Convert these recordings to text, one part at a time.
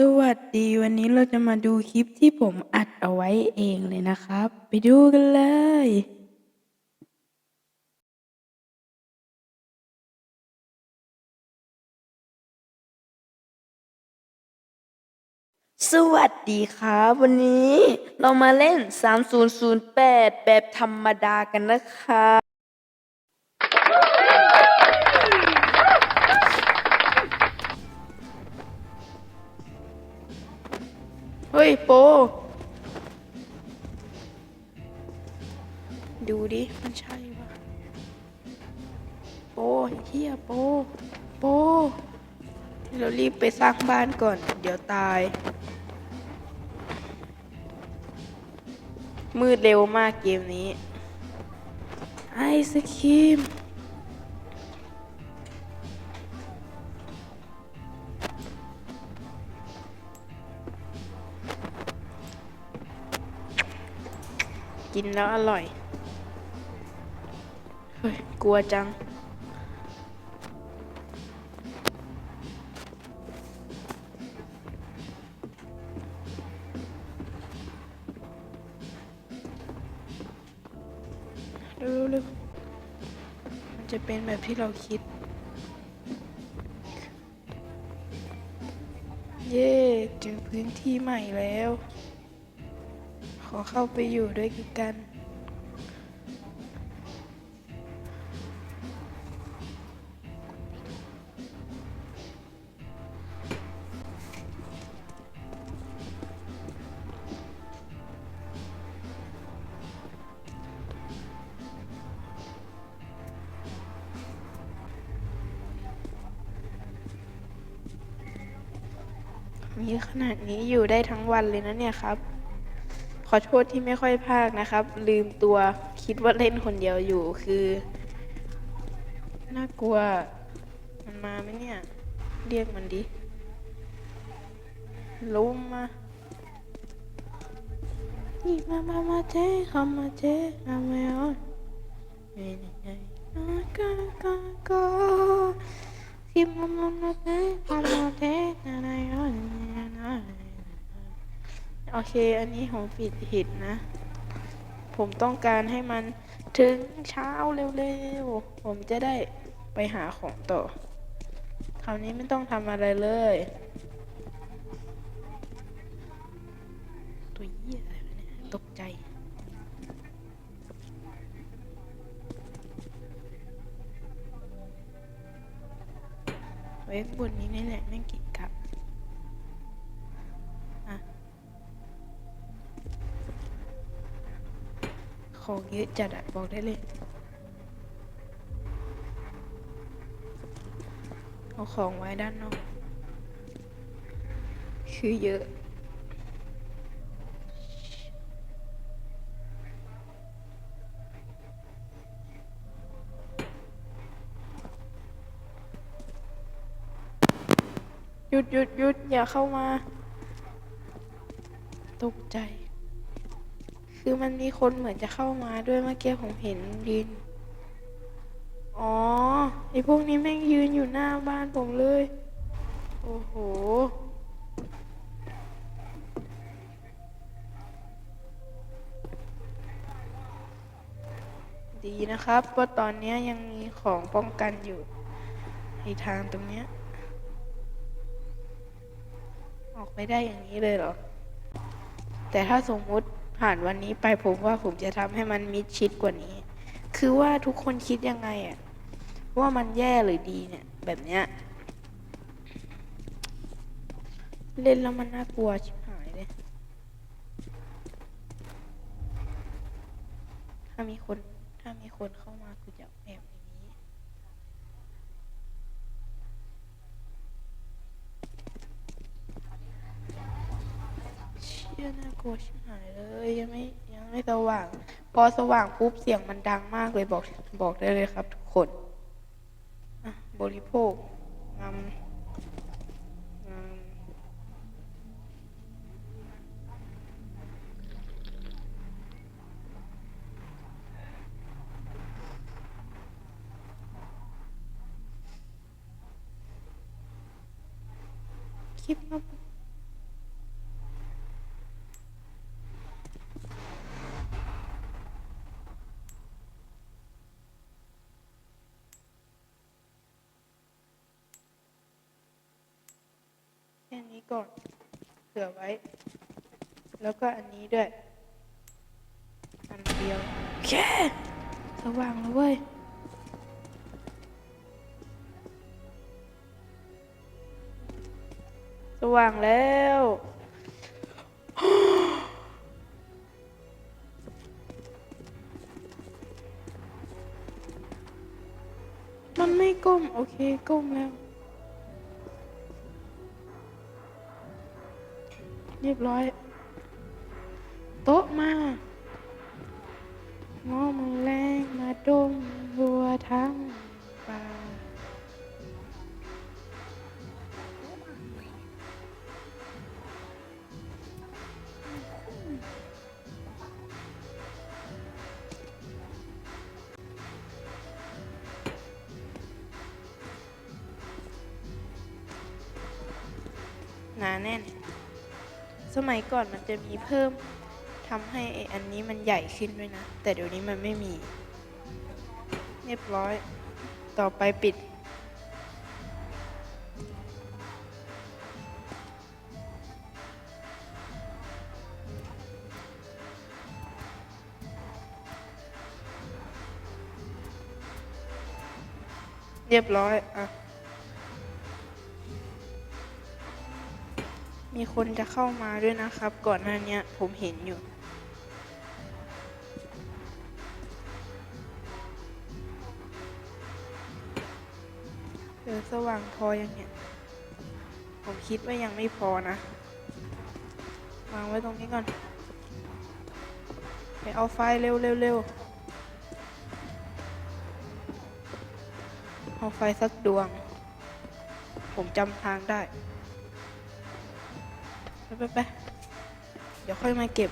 สวัสดีวันนี้เราจะมาดูคลิปที่ผมอัดเอาไว้เองเลยนะครับ ไปดูกันเลย สวัสดีครับ วันนี้เรามาเล่น 3008 แบบธรรมดากันนะครับ เฮ้ยโป ดูดิ มันใช่ปะโปเฮียโป โป เรารีบไปสร้างบ้านก่อน เดี๋ยวตาย มืดเร็วมากเกมนี้ ไอศครีม นแล้วอร่อย เฮ้ย กลัวจัง เร็วๆเร็วมันจะเป็นแบบที่เราคิด เย่เจอพื้นที่ใหม่แล้ว อเข้าไปอยู่ด้วยกันมีขนาดนี้อยู่ได้ทั้งวันเลยนะเนี่ยครับ ขอโทษที่ไม่ค่อยพากนะครับ ลืมตัวคิดว่าเล่นคนเดียวอยู่คือ น่ากลัว มันมาไหมเนี่ย เรียกมันดิลุมมานี่มามามาเจ๊เข้ามาเจ๊เอาไม่เอาเฮ้ยเฮ้ยอะก็ก็ก็ที่มามามาเจ๊เข้ามาเจ๊อะไรอะ โอเค อันนี้ผมผิดผิดนะ ผมต้องการให้มันถึงเช้าเร็วๆ ผมจะได้ไปหาของต่อ คราวนี้ไม่ต้องทำอะไรเลย ตัวเหี้ยอะไรวะเนี่ยตกใจไว้บนนี้นี่แหละแม่งกิ ของเยอะจัดอะบอกได้เลย เอาของไว้ด้านนอก คือเยอะหยุดหยุดหยุดอย่าเข้ามา ตกใจ คือมันมีคนเหมือนจะเข้ามาด้วยเมื่อกี้ผมเห็นยืน อ๋อไอพวกนี้แม่งยืนอยู่หน้าบ้านผมเลย โอ้โห ดีนะครับว่าตอนนี้ยังมีของป้องกันอยู่ในทางตรงเนี้ย ออกไม่ได้อย่างนี้เลยเหรอแต่ถ้าสมมุติ ผ่านวันนี้ไปผมว่าผมจะทำให้มันมิดชิดกว่านี้ คือว่าทุกคนคิดยังไงอะว่ามันแย่หรือดีเนี่ย แบบเนี้ยเล่นแล้วมันน่ากลัวชิบหายเลย ถ้ามีคน ถ้ามีคนเข้ามากูจะแอบในนี้ เชี่ยน่ากลัวชิบหายเลยยังไม่ยังไม่สว่าง พอสว่างปุ๊บเสียงมันดังมากเลยบอกบอกได้เลยครับ ทุกคนอะบริโภคงำงำคลิปมา ค่นี้ก่อนเผื่อไว้ แล้วก็อันนี้ด้วย อันเดียวโอเคสว่างแล้วเว้ยสว่างแล้วมันไม่ก้ม โอเค ก้มแล้ว เรียบร้อย โต๊ะมาหมอมือแรงมาดมหัวทั้งป่าหนาแน่น สมัยก่อนมันจะมีเพิ่มทำให้ไออันนี้มันใหญ่ขึ้นด้วยนะ แต่เดี๋ยวนี้มันไม่มี เรียบร้อย ต่อไปปิด เรียบร้อย อะ มีคนจะเข้ามาด้วยนะครับ ก่อนหน้านี้ผมเห็นอยู่ เออสว่างพอยังเนี่ย ผมคิดว่ายังไม่พอนะ วางไว้ตรงนี้ก่อน ไปเอาไฟเร็วเร็วเร็วเอาไฟสักดวง ผมจำทางได้ ไปไปไปเดี๋ยวค่อยมาเก็บ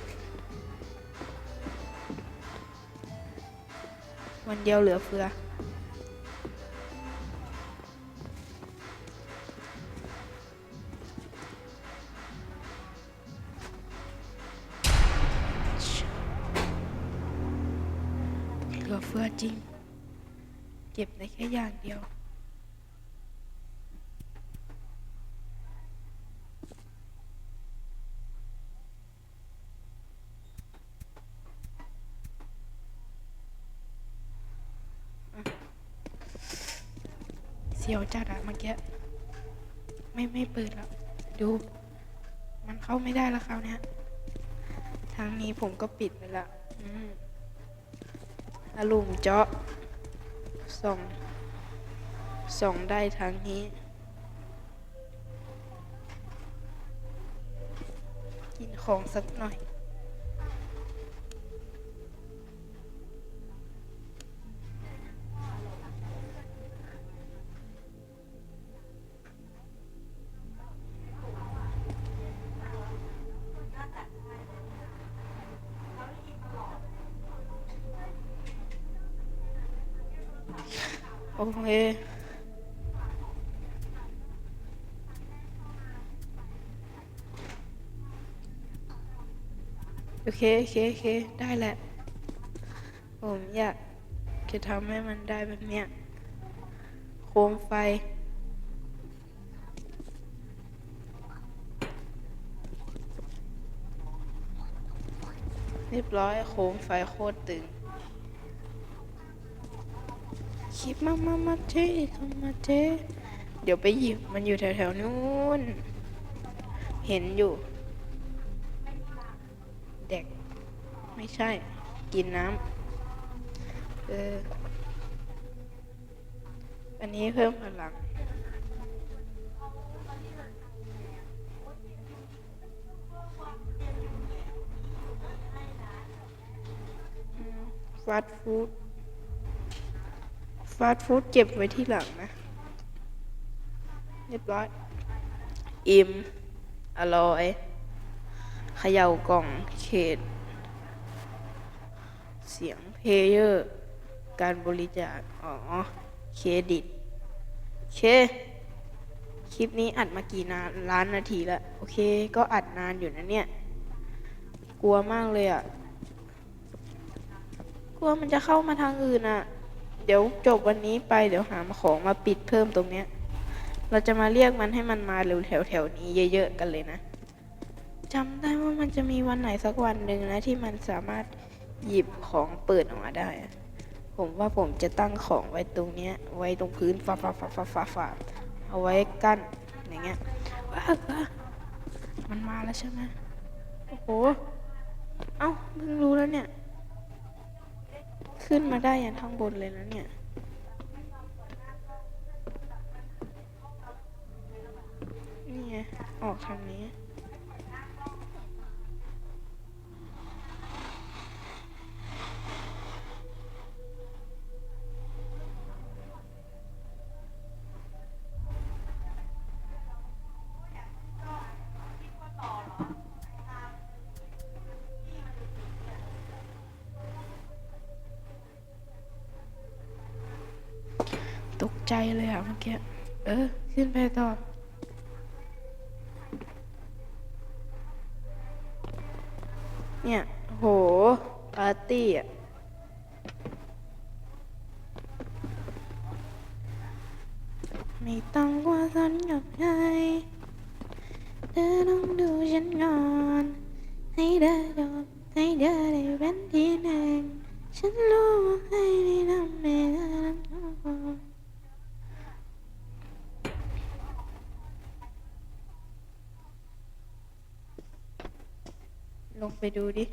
วันเดียวเหลือเฟือ เหลือเฟือจริง เก็บได้แค่อย่างเดียว เสียวจัดอะเมื่อกี้ไม่ไม่เปิดแล้ว ดู มันเข้าไม่ได้แล้วคราวนี้ทางนี้ผมก็ปิดไปละอืมอารมณ์เจาะส่องส่องได้ทางนี้กินของสักหน่อย โอเคโอเคโอเคได้แหละ ผมอยากจะทำให้มันได้แบบเนี้ย โคมไฟ เรียบร้อยโคมไฟโคตรตึงคลิปมามามาเจ๊เข้ามาเจ๊เดี๋ยวไปหยิบมันอยู่แถวๆนู้น เห็นอยู่ เด็ก ไม่ ใช่ กินน้ำเออ อันนี้เพิ่มพลัง ฟาสต์ฟู้ด ฟาสต์ฟู้ดเก็บไว้ที่หลังนะ เรียบร้อย อิ่ม อร่อยเขย่ากล่องเขต เสียงเพลเยอร์การบริจาค อ๋อ เครดิตโอเค คลิปนี้อัดมากี่นานล้านนาทีแล้ว โอเค ก็อัดนานอยู่นะเนี่ย กลัวมากเลยอะ่ะ กลัวมันจะเข้ามาทางอื่นอะ เดี๋ยวจบวันนี้ไปเดี๋ยวหาของมาปิดเพิ่มตรงเนี้ย เราจะมาเรียกมันให้มันมาเร็วแถวแถวๆนี้เยอะๆกันเลยนะจำได้ว่ามันจะมีวันไหนสักวันหนึ่งนะที่มันสามารถ หยิบของเปิดออกมาได้ ผมว่าผมจะตั้งของไว้ตรงเนี้ย ไว้ตรงพื้นฟาฟาฟาฟาฟาฟาเอาไว้กั้นอย่างเงี้ยว้าก้ามันมาแล้วใช่ไหมโอ้โห เอ้าเพิ่งรู้แล้วเนี่ย ขึ้นมาได้ยันข้างบนเลยนะเนี่ยนี่ไงออกทางนี้ ใจเลยอะเมื่อกี้ เออ ขึ้นไปต่อเนี่ย โหปาร์ตี้อะ ลงไปดูดิ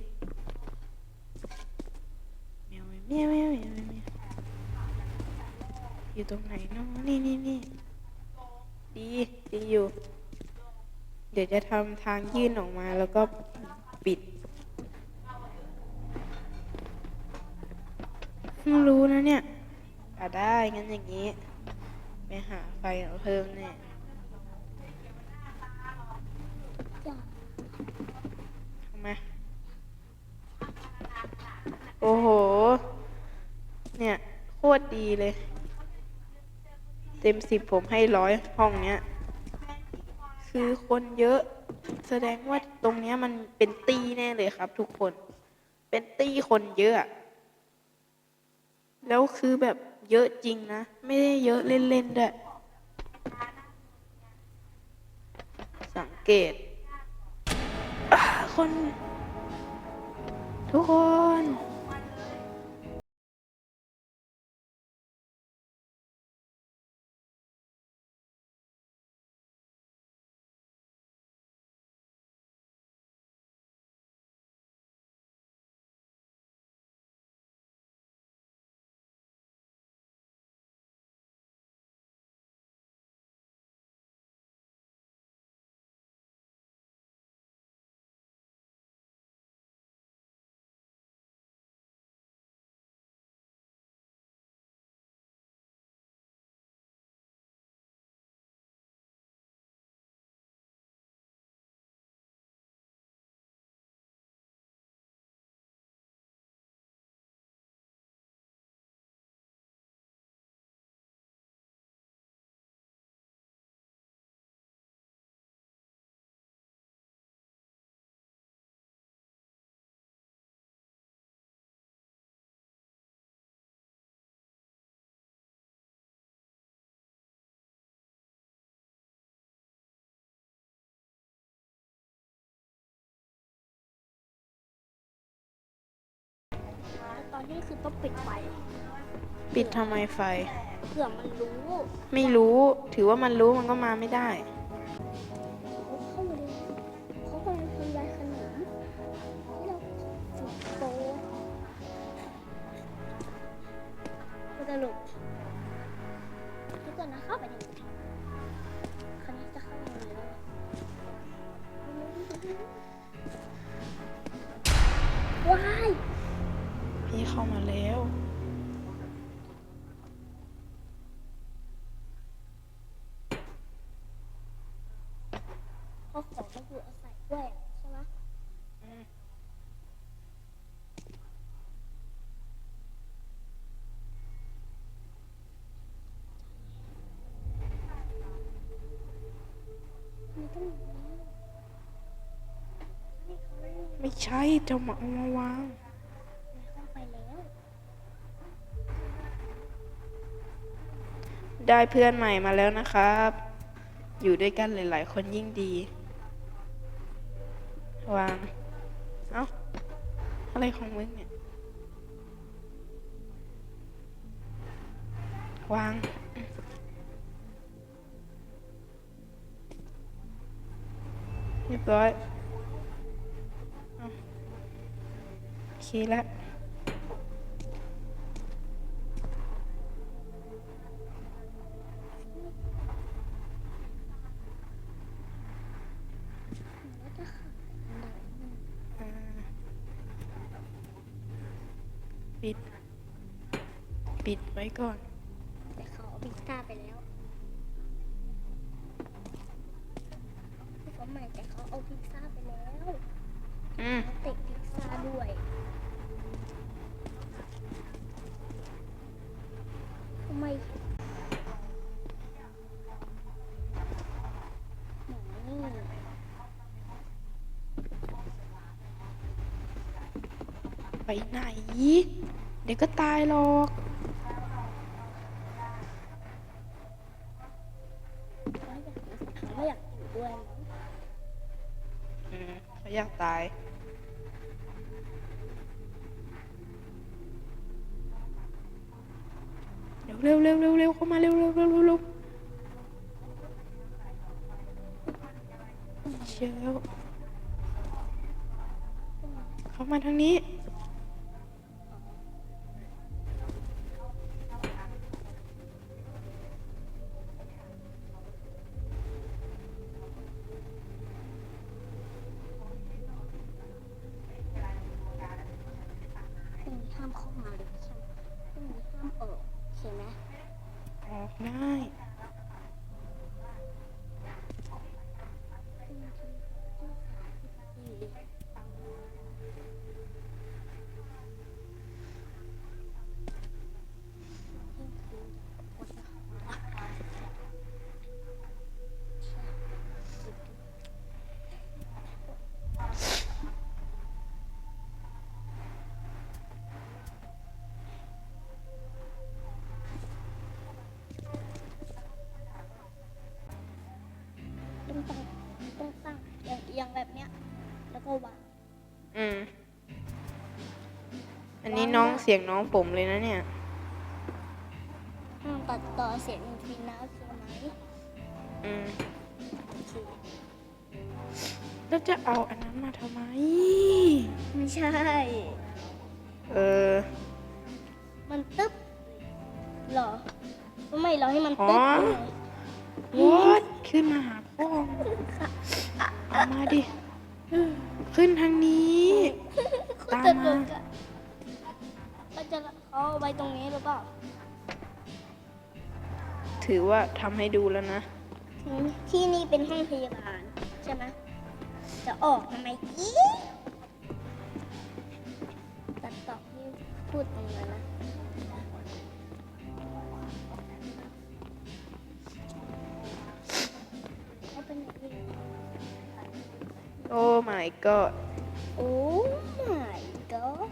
แมวแมวแมวแมวแมวแมวอยู่ตรงไหนเนาะนี่นี่นี่ดีดีอยู่ เดี๋ยวจะทำทางยื่นออกมาแล้วก็ปิดเพิ่งรู้นะเนี่ยอะได้งั้นอย่างนี้ ไปหาไฟเอาเพิ่มเนี่ย จ้ะ ทำไมโอ้โห เนี่ย โคตร ดีเลย เต็มสิบผมให้ร้อยห้องเนี้ย คือคนเยอะ แสดงว่าตรงเนี้ยมันเป็นตีแน่เลยครับ ทุกคน เป็นตีคนเยอะ แล้วคือแบบเยอะจริงนะ ไม่ได้เยอะเล่นๆด้วย สังเกต คน ทุกคน อนนี้คือต้องปิดไฟปิดทำไมไฟ เผื่อมันรู้ไม่รู้ถือว่ามันรู้มันก็มาไม่ได้ เขาเข้ามาเลยเขากำลังทำลายขนมที่เราฝึกโตก็จะหลบ เข้ามาแล้วเอาของมาดูเอาใส่ด้วยใช่ไหมอืมมันต้องอย่างนี้นี่เขาไม่ไม่ใช่จะมาเอามาวาง ได้เพื่อนใหม่มาแล้วนะครับ อยู่ด้วยกันหลาย ๆ คนยิ่งดี วาง เอ้า อะไรของมึงเนี่ย วางเรียบร้อยเอาโอเคแล้วแล้ว ก่อน แต่เขาเอาพิซซ่าไปแล้วเขาใหม่แต่เขาเอาพิซซ่าไปแล้วอืมเขาติดพิซซ่าด้วยทำไมหนูนี่ไปไหน เดี๋ยวก็ตายหรอก เร็วเร็วเร็วเร็วเข้ามาเร็วเร็วเร็วเร็วเร็วเชียวเข้ามาทางนี้ นนี้น้องเสียงน้องผมเลยนะเนี่ยห้ามตัดต่อเสียงทีนะโอเคไหมอืมโอเคแล้วจะเอาอันนั้นมาทำไม ไม่ใช่ เออ มันตึ๊บเหรอไม่เราให้มันอ๋อตึ๊บเลย what ขึ้นมาหาพ่อเอามาดิ ขึ้นทาง ถือว่าทำให้ดูแล้วนะ ที่นี่เป็นห้องพยาบาล ใช่ไหมจะออกทำไมอีตัดต่อที่พูดตรงนั้นนะเอาไปไหนอีกโอ้ my god โอ้ my god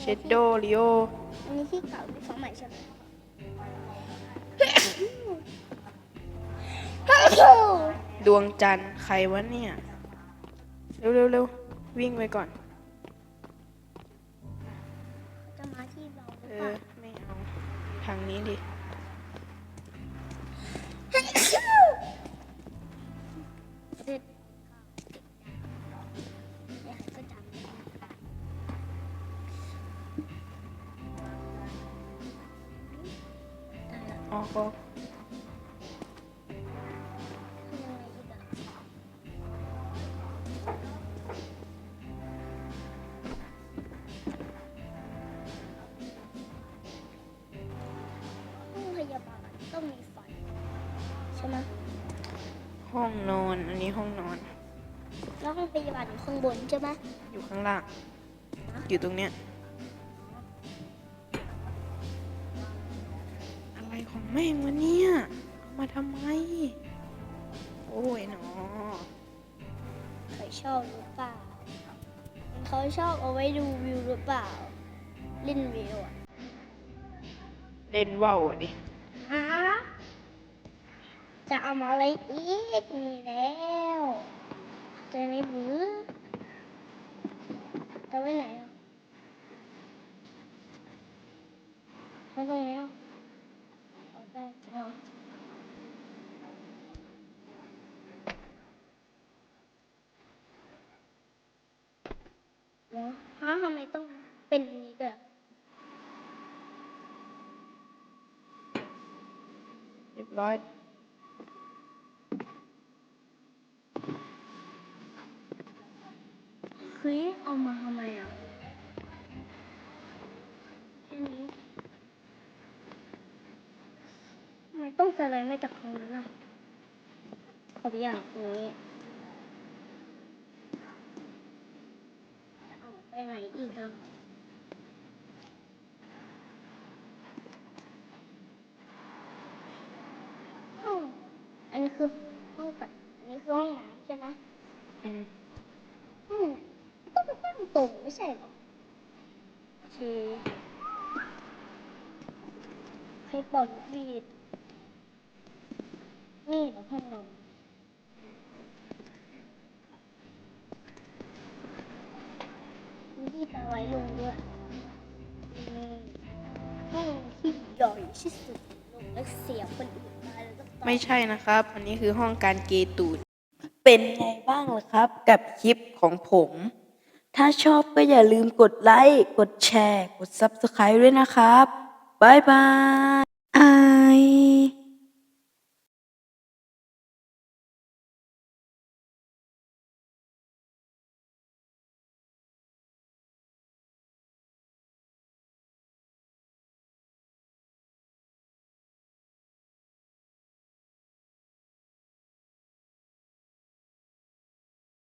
เชดโดริโออันนี้ที่เก่าที่เขาใหม่ใช่ไหม ดวงจันทร์ใครวะเนี่ย เร็วเร็วเร็ววิ่งไปก่อน จะมาที่เราหรือเอเปล่า อ ไม่เอา ทางนี้ดิ ห้องนอน อันนี้ห้องนอน แล้วห้องพยาบาลอยู่ข้างบนใช่ไหมอยู่ข้างล่าง อยู่ตรงเนี้ย อะไรของแม่งวะเนี่ยเอามาทำไม โอ้ยหนอเคยชอบหรือเปล่าเขาชอบเอาไว้ดูวิวหรือเปล่า เล่นวิวอะเล่นว่าวอะดิฮะ เอามาอะไรอีกมีแล้วเจอในบื้อจะไปไหนไม่ไปแล้วเอาไปเอาเดี๋ยวฮะทำไมต้องเป็นอย่างนี้ด้วยเรียบร้อย เฮ้ยเอา มาทำไมอะแค่นี้ทำไมต้องสไลด์มาจากตรงนั้นอะขออย่างนี้เอาไปไหนอีกครับาวอันนี้คือห้องตัดอันนี้คือห้องน้ำใช่ไหม อืม อืมต้องเป็นตั้งตรงไม่ใช่เหรอคือ อกมีด มีดหรือพัดลมมีดเอาไว้ลงด้วยห้องที่ใหญ่ที่สุดลงแล้วเสียบคนอื่นมาแล้วก็ต่อไม่ใช่นะครับ อันนี้คือห้องการเกย์ตูด เป็นไงบ้างล่ะครับกับคลิปของผม ถ้าชอบก็อย่าลืมกดไลค์ กดแชร์ กด Subscribe ด้วยนะครับ บ๊ายบาย bay